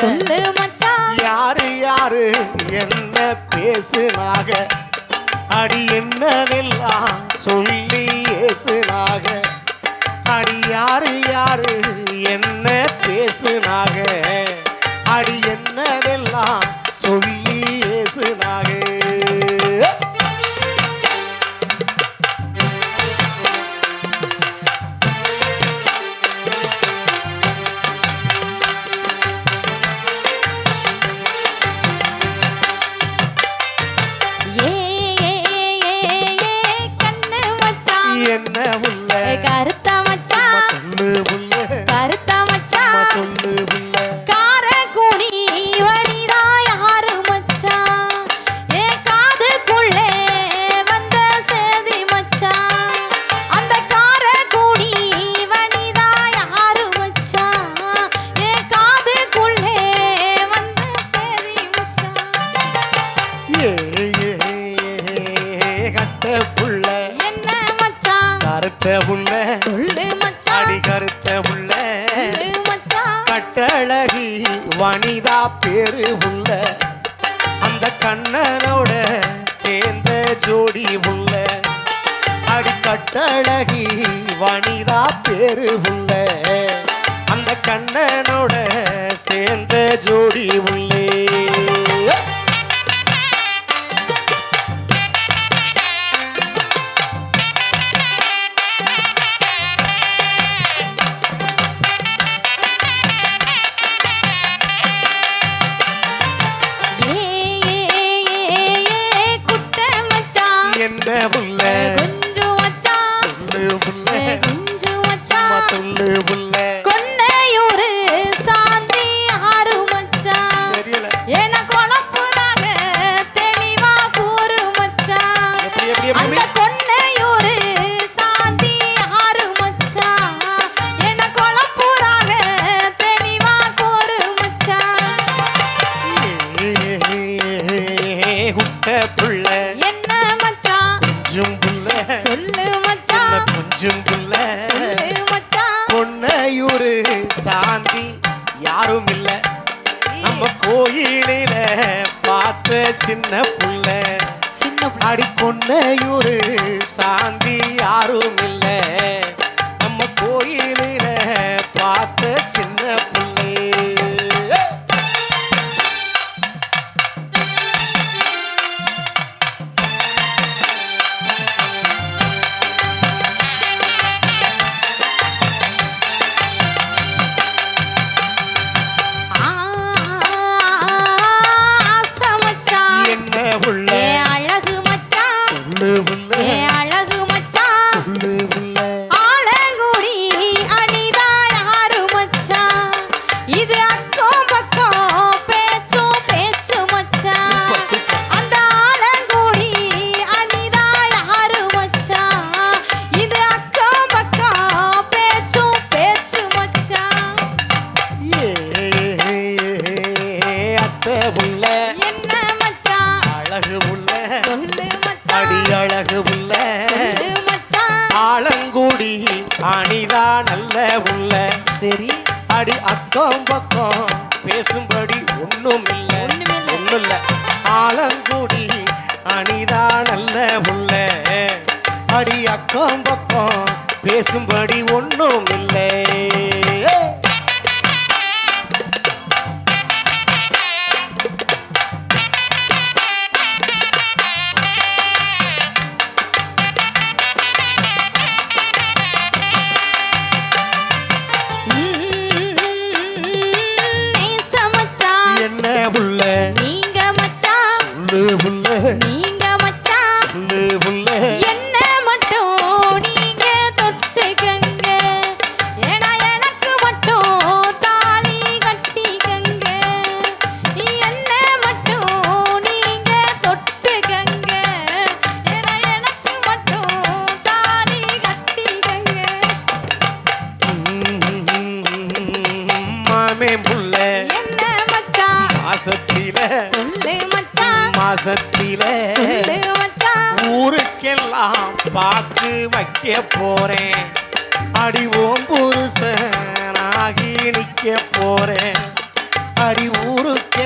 சொல்லு மச்சான் யாரு யாரு என்ன பேசுனாக? அடி என்னவெல்லாம் சொல்லி ஏசுனாக? அடி யாரு யாரு என்ன பேசுனாக? அடி என்னவெல்லாம் சொல்லி உள்ள கருத்த மச்சான் சொல்லு உள்ள கருத்த சும்மா மச்சான் சொல்லு உள்ள வனிதா யாரு மச்சான் ஏ காதுக்குள்ளே வந்த சேதி மச்சான் அந்த காரக்குடி வனிதா யாரு மச்சான் ஏ காதுக்குள்ளே வந்த சேதி ஏ, கருத்த சொல்லு அடி கருத்த மச்சான் கட்டழகி வனிதா பேரு உள்ள அந்த கண்ணனோட சேர்ந்த ஜோடி உள்ள அடி கட்டழகி வனிதா பேரு உள்ள அந்த கண்ணனோட புள்ள. என்ன மச்சான்? கொஞ்சம் புள்ள சொல்லு மச்சான். கொஞ்சம் புள்ள சொல்லு மச்சான். கொன்னையூரு சாந்தி யாரும் இல்ல நம்ம கோயிலில பார்த்த சின்ன புள்ள. சின்ன. அடி கொன்னையூரு சாந்தி யாரும் இல்ல நம்ம கோயிலில பார்த்த சின்ன புள்ளே. அக்கம் பக்கம் பேசும்படி ஒண்ணும் இல்ல. ஒண்ணும் இல்ல ஆலங்குடி அணிதா நல்ல உள்ள. அடி அக்கம் பக்கம் பேசும்படி ஒண்ணும் இல்லை சொல்லு மச்சான் மாசத்தில சொல்லு மச்சான் ஊருக்கெல்லாம் பாக்கு வைக்க போறேன். அடி ஓம் புருஷனாகி நிக்க போறேன். அடி ஊருக்கு